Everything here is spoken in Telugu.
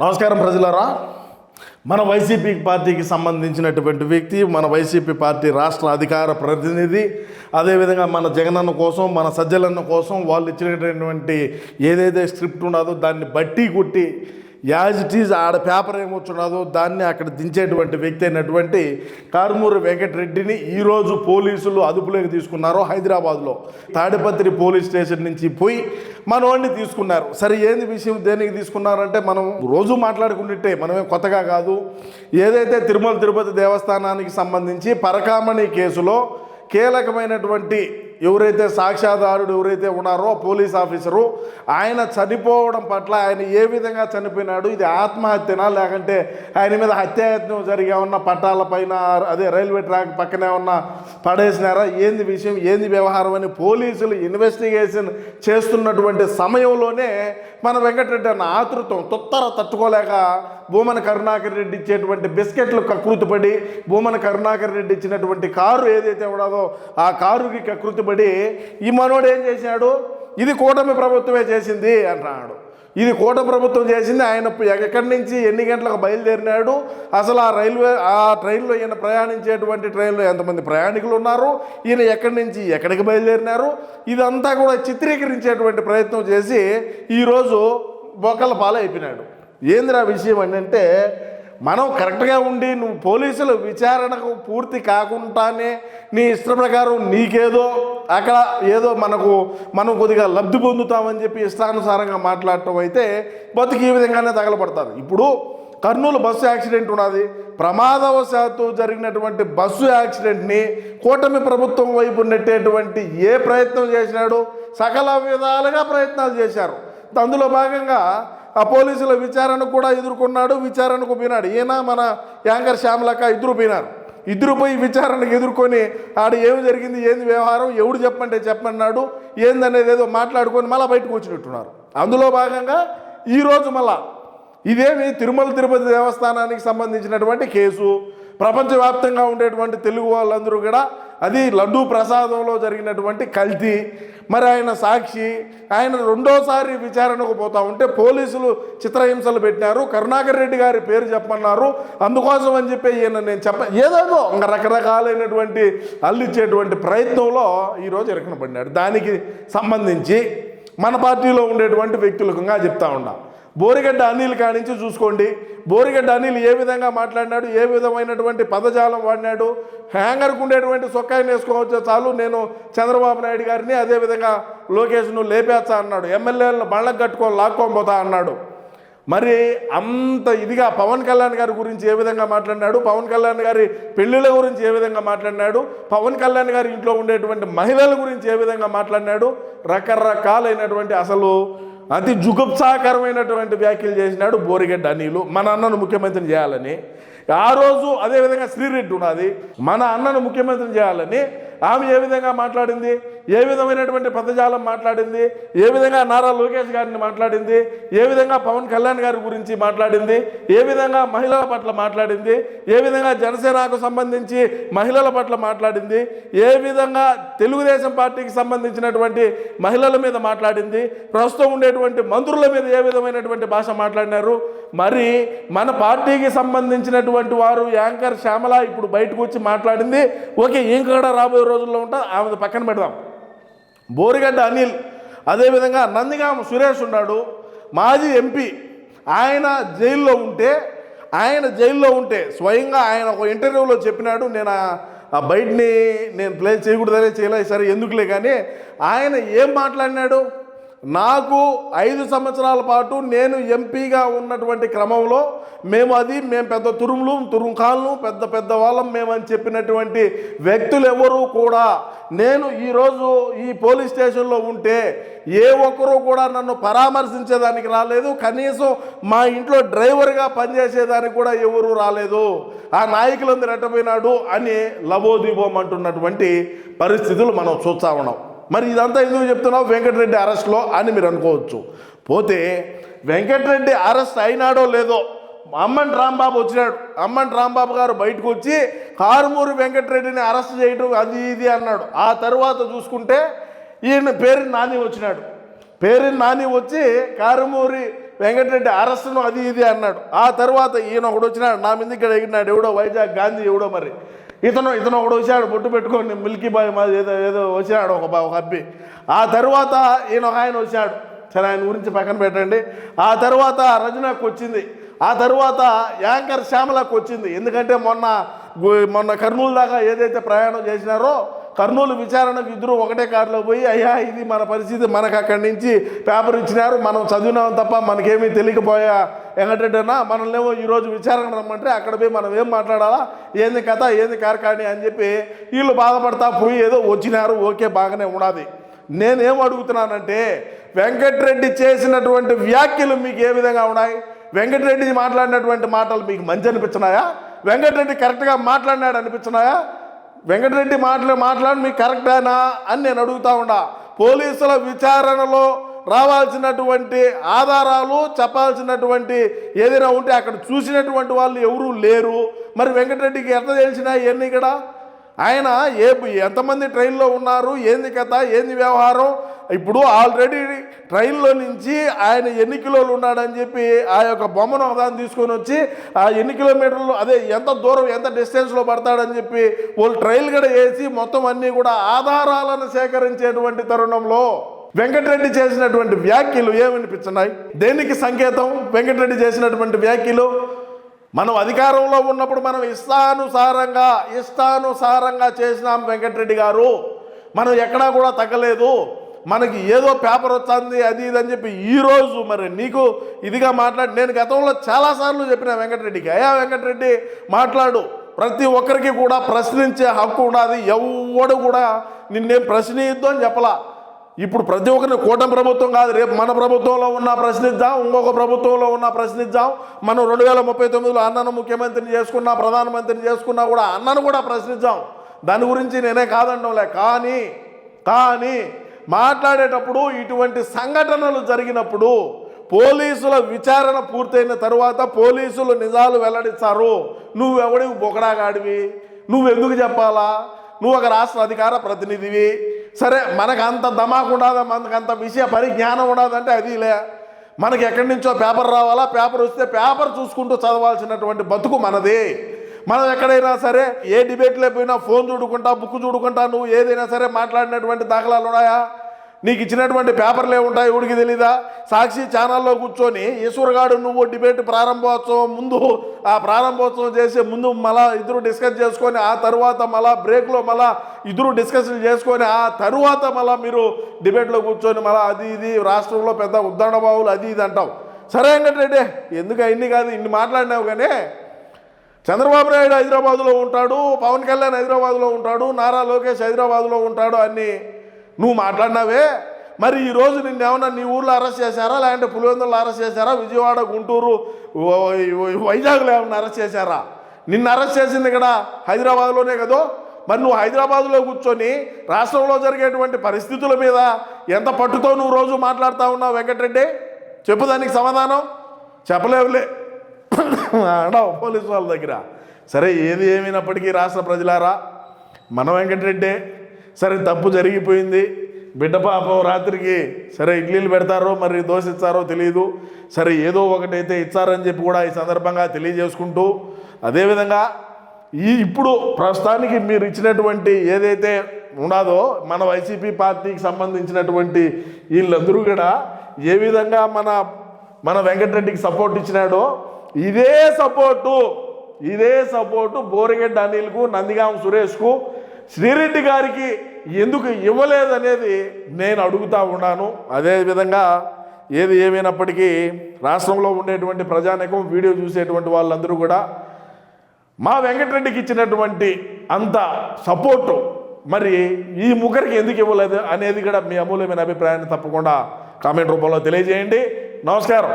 నమస్కారం ప్రజలారా. మన వైసీపీ పార్టీకి సంబంధించినటువంటి వ్యక్తి మన వైసీపీ పార్టీ రాష్ట్ర అధికార ప్రతినిధి అదేవిధంగా మన జగనన్న కోసం మన సజ్జలన్న కోసం వాళ్ళు ఇచ్చినటువంటి ఏదైతే స్క్రిప్ట్ ఉన్నదో దాన్ని బట్టి కొట్టి యాజ్ ఇట్ ఈజ్ ఆడ పేపర్ ఏమొచ్చున్నదో దాన్ని అక్కడ దించేటువంటి వ్యక్తి అయినటువంటి కారుమూరు వెంకటరెడ్డిని ఈరోజు పోలీసులు అదుపులోకి తీసుకున్నారు హైదరాబాద్లో. తాడిపత్రి పోలీస్ స్టేషన్ నుంచి పోయి మనోడిని తీసుకున్నారు. సరే ఏంది విషయం? దేనికి తీసుకున్నారంటే మనం రోజు మాట్లాడుకుంటుంటే మనమే కొత్తగా కాదు. ఏదైతే తిరుమల తిరుపతి దేవస్థానానికి సంబంధించి పరకామణి కేసులో కీలకమైనటువంటి ఎవరైతే సాక్ష్యాధారుడు ఎవరైతే ఉన్నారో పోలీస్ ఆఫీసరు ఆయన చనిపోవడం పట్ల ఆయన ఏ విధంగా చనిపోయినాడు ఇది ఆత్మహత్యనా లేకంటే ఆయన మీద హత్యాయత్నం జరిగే ఉన్న పట్టాల పైన అదే రైల్వే ట్రాక్ పక్కనే ఉన్న పడేసినారా? ఏంది విషయం ఏంది వ్యవహారం అని పోలీసులు ఇన్వెస్టిగేషన్ చేస్తున్నటువంటి సమయంలోనే మన వెంకటరెడ్డి అన్న ఆతృతం తొత్తర తట్టుకోలేక భూమన కరుణాకర్ రెడ్డి ఇచ్చేటువంటి బిస్కెట్లు కకృతిపడి భూమన కరుణాకర్ రెడ్డి ఇచ్చినటువంటి కారు ఏదైతే ఉన్నదో ఆ కారుకి కకృతిపడి ఈ మనోడు ఏం చేశాడు? ఇది కూటమి ప్రభుత్వమే చేసింది అంటున్నాడు. ఇది కూట ప్రభుత్వం చేసింది ఆయన ఎక్కడి నుంచి ఎన్ని గంటలకు బయలుదేరినాడు? అసలు ఆ రైల్వే ఆ ట్రైన్లో ఈయన ప్రయాణించేటువంటి ట్రైన్లో ఎంతమంది ప్రయాణికులు ఉన్నారు? ఈయన ఎక్కడి నుంచి ఎక్కడికి బయలుదేరినారు? ఇదంతా కూడా చిత్రీకరించేటువంటి ప్రయత్నం చేసి ఈరోజు బొక్కల పాలైపోయినాడు ఏందిరా విషయం అంటే మనం కరెక్ట్గా ఉండి నువ్వు పోలీసుల విచారణకు పూర్తి కాకుండానే నీ ఇష్ట ప్రకారం నీకేదో అక్కడ ఏదో మనకు మనం కొద్దిగా లబ్ధి పొందుతామని చెప్పి ఇష్టానుసారంగా మాట్లాడటం అయితే బతుకు ఈ విధంగానే తగలబడతారు. ఇప్పుడు కర్నూలు బస్సు యాక్సిడెంట్ ఉన్నది. ప్రమాదవశాత్తు జరిగినటువంటి బస్సు యాక్సిడెంట్ని కూటమి ప్రభుత్వం వైపు నెట్టేటువంటి ఏ ప్రయత్నం చేసినాడు? సకల విధాలుగా ప్రయత్నాలు చేశారు. అందులో భాగంగా ఆ పోలీసుల విచారణ కూడా ఎదుర్కొన్నాడు విచారణకు పోయినాడు. ఈయన మన యాంకర్ శ్యామలక్క ఇద్దరు పోయినారు. ఇద్దరు పోయి విచారణకు ఎదుర్కొని ఆడ ఏమి జరిగింది ఏంది వ్యవహారం ఎవడు చెప్పంటే చెప్పన్నాడు ఏందనేది ఏదో మాట్లాడుకొని మళ్ళీ బయటకు వచ్చినట్టున్నారు. అందులో భాగంగా ఈరోజు మళ్ళా ఇదేమి తిరుమల తిరుపతి దేవస్థానానికి సంబంధించినటువంటి కేసు ప్రపంచవ్యాప్తంగా ఉండేటువంటి తెలుగు వాళ్ళందరూ కూడా అది లడ్డూ ప్రసాదంలో జరిగినటువంటి కల్తీ మరి ఆయన సాక్షి ఆయన రెండోసారి విచారణకు పోతా ఉంటే పోలీసులు చిత్రహింసలు పెట్టినారు కరుణాకర్ రెడ్డి గారి పేరు చెప్పన్నారు అందుకోసం అని చెప్పి ఈయన నేను చెప్ప ఏదేదో ఇంకా రకరకాలైనటువంటి అల్లిచ్చేటువంటి ప్రయత్నంలో ఈరోజు ఇరకనబడినాడు దానికి సంబంధించి మన పార్టీలో ఉండేటువంటి వ్యక్తులకు చెప్తా ఉన్నా. బోరిగడ్డ అనిల్ కానించి చూసుకోండి. బోరిగడ్డ అనిల్ ఏ విధంగా మాట్లాడినాడు ఏ విధమైనటువంటి పదజాలం వాడినాడు హ్యాంగర్కు ఉండేటువంటి సొక్కాయిని వేసుకోవచ్చు చాలు నేను చంద్రబాబు నాయుడు గారిని అదేవిధంగా లోకేష్ను లేపేస్తా అన్నాడు ఎమ్మెల్యేలను బళ్ళకు కట్టుకొని లాక్కొని పోతా అన్నాడు. మరి అంత ఇదిగా పవన్ కళ్యాణ్ గారి గురించి ఏ విధంగా మాట్లాడినాడు పవన్ కళ్యాణ్ గారి పెళ్ళిళ్ళ గురించి ఏ విధంగా మాట్లాడినాడు పవన్ కళ్యాణ్ గారి ఇంట్లో ఉండేటువంటి మహిళల గురించి ఏ విధంగా మాట్లాడినాడు రకరకాలైనటువంటి అసలు అతి జుగుప్సాకరమైనటువంటి వ్యాఖ్యలు చేసినాడు బోరిగడ్డ అనిలు. మన అన్నను ముఖ్యమంత్రిని చేయాలని. ఆ రోజు అదేవిధంగా శ్రీరెడ్డి ఉన్నది. మన అన్నను ముఖ్యమంత్రిని చేయాలని. ఆమె ఏ విధంగా మాట్లాడింది? ఏ విధమైనటువంటి పదజాలం మాట్లాడింది? ఏ విధంగా నారా లోకేష్ గారిని మాట్లాడింది? ఏ విధంగా పవన్ కళ్యాణ్ గారి గురించి మాట్లాడింది? ఏ విధంగా మహిళల పట్ల మాట్లాడింది? ఏ విధంగా జనసేనకు సంబంధించి మహిళల పట్ల మాట్లాడింది? ఏ విధంగా తెలుగుదేశం పార్టీకి సంబంధించినటువంటి మహిళల మీద మాట్లాడింది? ప్రస్తుతం ఉండేటువంటి మంత్రుల మీద ఏ విధమైనటువంటి భాష మాట్లాడినారు? మరి మన పార్టీకి సంబంధించినటువంటి వారు యాంకర్ శ్యామల ఇప్పుడు బయటకు వచ్చి మాట్లాడింది. ఓకే ఏం కూడా రాబోయే రోజుల్లో ఉంటా ఆమె పక్కన పెడదాం. బోరిగడ్డ అనిల్. అదేవిధంగా నందిగామ సురేష్ ఉన్నాడు. మాజీ ఎంపీ. ఆయన జైల్లో ఉంటే ఆయన జైల్లో ఉంటే స్వయంగా ఆయన ఒక ఇంటర్వ్యూలో చెప్పినాడు. నేను ఆ- బయటని నేను ప్లే చేయకూడదనే చేయలే సరే ఎందుకులే కానీ ఆయన ఏం మాట్లాడినాడు? నాకు ఐదు సంవత్సరాల పాటు నేను ఎంపీగా ఉన్నటువంటి క్రమంలో మేము అది మేము పెద్ద తురుములు తురుంకాలను పెద్ద పెద్ద వాళ్ళం మేము అని చెప్పినటువంటి వ్యక్తులు ఎవరూ కూడా నేను ఈరోజు ఈ పోలీస్ స్టేషన్లో ఉంటే ఏ ఒక్కరూ కూడా నన్ను పరామర్శించేదానికి రాలేదు. కనీసం మా ఇంట్లో డ్రైవర్గా పనిచేసేదానికి కూడా ఎవరూ రాలేదు. ఆ నాయకులందరూ ఎట్టపోయినాడు అని లబోదీపం అంటున్నటువంటి పరిస్థితులు మనం చూస్తా ఉన్నాం. మరి ఇదంతా ఎందుకు చెప్తున్నావు? వెంకటరెడ్డి అరెస్ట్లో అని మీరు అనుకోవచ్చు. పోతే వెంకటరెడ్డి అరెస్ట్ అయినాడో లేదో అమ్మన్ రాంబాబు వచ్చినాడు. అమ్మన్ రాంబాబు గారు బయటకు వచ్చి కారుమూరి వెంకటరెడ్డిని అరెస్ట్ చేయడం అది ఇది అన్నాడు. ఆ తర్వాత చూసుకుంటే ఈయన పేరు నాని వచ్చినాడు. పేరు నాని వచ్చి కారుమూరి వెంకటరెడ్డి అరెస్టును అది ఇది అన్నాడు. ఆ తర్వాత ఈయన ఒకడు వచ్చినాడు. నా మీద ఇక్కడ ఎగినాడు ఎవడో వైజాగ్ గాంధీ ఎవడో మరి. ఇతను ఇతను ఒకడు వచ్చాడు బొట్టు పెట్టుకొని మిల్కీ బాయ్ మాది ఏదో ఏదో వచ్చాడు ఒక ఒక అబ్బి. ఆ తర్వాత ఈయన ఒక ఆయన వచ్చాడు. సరే ఆయన గురించి పక్కన పెట్టండి. ఆ తర్వాత రజనాకు వచ్చింది. ఆ తర్వాత యాంకర్ శ్యామలకు వచ్చింది. ఎందుకంటే మొన్న మొన్న కర్నూలు దాకా ఏదైతే ప్రయాణం చేసినారో కర్నూలు విచారణకు ఇద్దరు ఒకటే కారులో పోయి అయ్యా ఇది మన పరిస్థితి. మనకు అక్కడి నుంచి పేపర్ ఇచ్చినారు. మనం చదివినాం తప్ప మనకేమీ తెలియకపోయా వెంకటరెడ్డి అన్న మనల్నేమో ఈరోజు విచారణ రమ్మంటే అక్కడ పోయి మనం ఏం మాట్లాడాలా? ఏంది కథ? ఏంది కార్కాణి అని చెప్పి వీళ్ళు బాధపడతా పోయి ఏదో వచ్చినారు ఓకే బాగానే ఉన్నది నేనేం అడుగుతున్నానంటే వెంకటరెడ్డి చేసినటువంటి వ్యాఖ్యలు మీకు ఏ విధంగా ఉన్నాయి? వెంకటరెడ్డి మాట్లాడినటువంటి మాటలు మీకు మంచి అనిపించినాయా? వెంకటరెడ్డి కరెక్ట్గా మాట్లాడినాడు అనిపించినాయా? వెంకటరెడ్డి మాటలు మాట్లాడి మీకు కరెక్టేనా అని నేను అడుగుతా ఉండా పోలీసుల విచారణలో రావాల్సినటువంటి ఆధారాలు చెప్పాల్సినటువంటి ఏదైనా ఉంటే అక్కడ చూసినటువంటి వాళ్ళు ఎవరూ లేరు. మరి వెంకటరెడ్డికి ఎంత తెలిసినా ఇవన్నీ ఇక్కడ? ఆయన ఏ ఎంతమంది ట్రైన్లో ఉన్నారు ఏంది కథ ఏంది వ్యవహారం? ఇప్పుడు ఆల్రెడీ ట్రైన్లో నుంచి ఆయన ఎన్ని కిలోలు ఉన్నాడని చెప్పి ఆ యొక్క బొమ్మను ఒకదాన్ని తీసుకొని వచ్చి ఆ ఎన్ని కిలోమీటర్లు అదే ఎంత దూరం ఎంత డిస్టెన్స్లో పడతాడని చెప్పి వాళ్ళు ట్రైల్ కూడా వేసి మొత్తం అన్నీ కూడా ఆధారాలను సేకరించేటువంటి తరుణంలో వెంకటరెడ్డి చేసినటువంటి వ్యాఖ్యలు ఏమనిపించున్నాయి? దేనికి సంకేతం? వెంకటరెడ్డి చేసినటువంటి వ్యాఖ్యలు మనం అధికారంలో ఉన్నప్పుడు మనం ఇష్టానుసారంగా ఇష్టానుసారంగా చేసినాం వెంకటరెడ్డి గారు. మనం ఎక్కడా కూడా తగ్గలేదు. మనకి ఏదో పేపర్ వచ్చింది అది ఇది అని చెప్పి ఈరోజు మరి నీకు ఇదిగా మాట్లాడి నేను గతంలో చాలాసార్లు చెప్పిన వెంకటరెడ్డికి అయ్యా వెంకటరెడ్డి మాట్లాడు. ప్రతి ఒక్కరికి కూడా ప్రశ్నించే హక్కు ఉన్నది. ఎవడు కూడా నిన్నేం ప్రశ్నియొద్దు అని చెప్పలా. ఇప్పుడు ప్రతి ఒక్కరిని కూటమి ప్రభుత్వం కాదు రేపు మన ప్రభుత్వంలో ఉన్న ప్రశ్నిద్దాం ఇంకొక ప్రభుత్వంలో ఉన్న ప్రశ్నిద్దాం. మనం రెండు వేల ముప్పై తొమ్మిదిలో అన్నను ముఖ్యమంత్రిని చేసుకున్నా ప్రధానమంత్రిని చేసుకున్నా కూడా అన్నను కూడా ప్రశ్నిద్దాం. దాని గురించి నేనే కాదండంలే. కానీ కానీ మాట్లాడేటప్పుడు ఇటువంటి సంఘటనలు జరిగినప్పుడు పోలీసుల విచారణ పూర్తయిన తరువాత పోలీసులు నిజాలు వెల్లడిస్తారు. నువ్వెవడివి? బొకడాగాడివి. నువ్వెందుకు చెప్పాలా? నువ్వు ఒక రాష్ట్ర అధికార ప్రతినిధివి. సరే మనకు అంత దమాకు ఉండదు? మనకు అంత విషయ పరిజ్ఞానం ఉండదంటే అది లే. మనకి ఎక్కడి నుంచో పేపర్ రావాలా? పేపర్ వస్తే పేపర్ చూసుకుంటూ చదవాల్సినటువంటి బతుకు మనది. మనం ఎక్కడైనా సరే ఏ డిబేట్లో పోయినా ఫోన్ చూడుకుంటా బుక్ చూడుకుంటా నువ్వు ఏదైనా సరే మాట్లాడినటువంటి దాఖలాలు ఉన్నాయా? నీకు ఇచ్చినటువంటి పేపర్లు ఏముంటాయి ఊడికి తెలీదా? సాక్షి ఛానల్లో కూర్చొని ఈశ్వరగాడు నువ్వు డిబేట్ ప్రారంభోత్సవం ముందు ఆ ప్రారంభోత్సవం చేసే ముందు మళ్ళా ఇద్దరు డిస్కస్ చేసుకొని ఆ తర్వాత మళ్ళా బ్రేక్లో మళ్ళా ఇద్దరు డిస్కషన్ చేసుకొని ఆ తరువాత మళ్ళా మీరు డిబేట్లో కూర్చొని మళ్ళీ అది ఇది రాష్ట్రంలో పెద్ద ఉద్దండబావులు అది ఇది అంటావు. సరే వెంకటరెడ్డి ఎందుకు ఇన్ని కాదు ఇన్ని మాట్లాడినావు కానీ చంద్రబాబు నాయుడు హైదరాబాద్లో ఉంటాడు పవన్ కళ్యాణ్ హైదరాబాద్లో ఉంటాడు నారా లోకేష్ హైదరాబాద్లో ఉంటాడు అన్ని నువ్వు మాట్లాడినావే? మరి ఈరోజు నిన్ను ఏమన్నా నీ ఊర్లో అరెస్ట్ చేశారా? లేదంటే పులివెందులో అరెస్ట్ చేశారా? విజయవాడ గుంటూరు వైజాగ్లో ఏమన్నా అరెస్ట్ చేశారా? నిన్ను అరెస్ట్ చేసింది ఇక్కడ హైదరాబాద్లోనే కదో? మరి నువ్వు హైదరాబాద్లో కూర్చొని రాష్ట్రంలో జరిగేటువంటి పరిస్థితుల మీద ఎంత పట్టుతో నువ్వు రోజు మాట్లాడుతూ ఉన్నావు వెంకటరెడ్డి? చెప్పు దానికి సమాధానం. చెప్పలేవులే. అడవు పోలీసు వాళ్ళ దగ్గర. సరే ఏది ఏమైనప్పటికీ రాష్ట్ర ప్రజలారా మన వెంకటరెడ్డే సరే తప్పు జరిగిపోయింది. బిడ్డ పాపం రాత్రికి సరే ఇడ్లీలు పెడతారో మరి దోశ ఇస్తారో తెలియదు సరే ఏదో ఒకటైతే ఇచ్చారని చెప్పి కూడా ఈ సందర్భంగా తెలియజేసుకుంటూ అదేవిధంగా ఈ ఇప్పుడు ప్రస్తుతానికి మీరు ఇచ్చినటువంటి ఏదైతే ఉన్నదో మన వైసీపీ పార్టీకి సంబంధించినటువంటి వీళ్ళందరూ కూడా ఏ విధంగా మన మన వెంకటరెడ్డికి సపోర్ట్ ఇచ్చినాడో ఇదే సపోర్టు ఇదే సపోర్టు బోరిగడ్డ అనిల్కు నందిగాం సురేష్కు శ్రీరెడ్డి గారికి ఎందుకు ఇవ్వలేదనేది నేను అడుగుతా ఉన్నాను. అదేవిధంగా ఏది ఏమైనప్పటికీ రాష్ట్రంలో ఉండేటువంటి ప్రజానికం వీడియో చూసేటువంటి వాళ్ళందరూ కూడా మా వెంకటరెడ్డికి ఇచ్చినటువంటి అంత సపోర్టు మరి ఈ ముగ్గురికి ఎందుకు ఇవ్వలేదు అనేది కూడా మీ అమూల్యమైన అభిప్రాయాన్ని తప్పకుండా కామెంట్ రూపంలో తెలియజేయండి. నమస్కారం.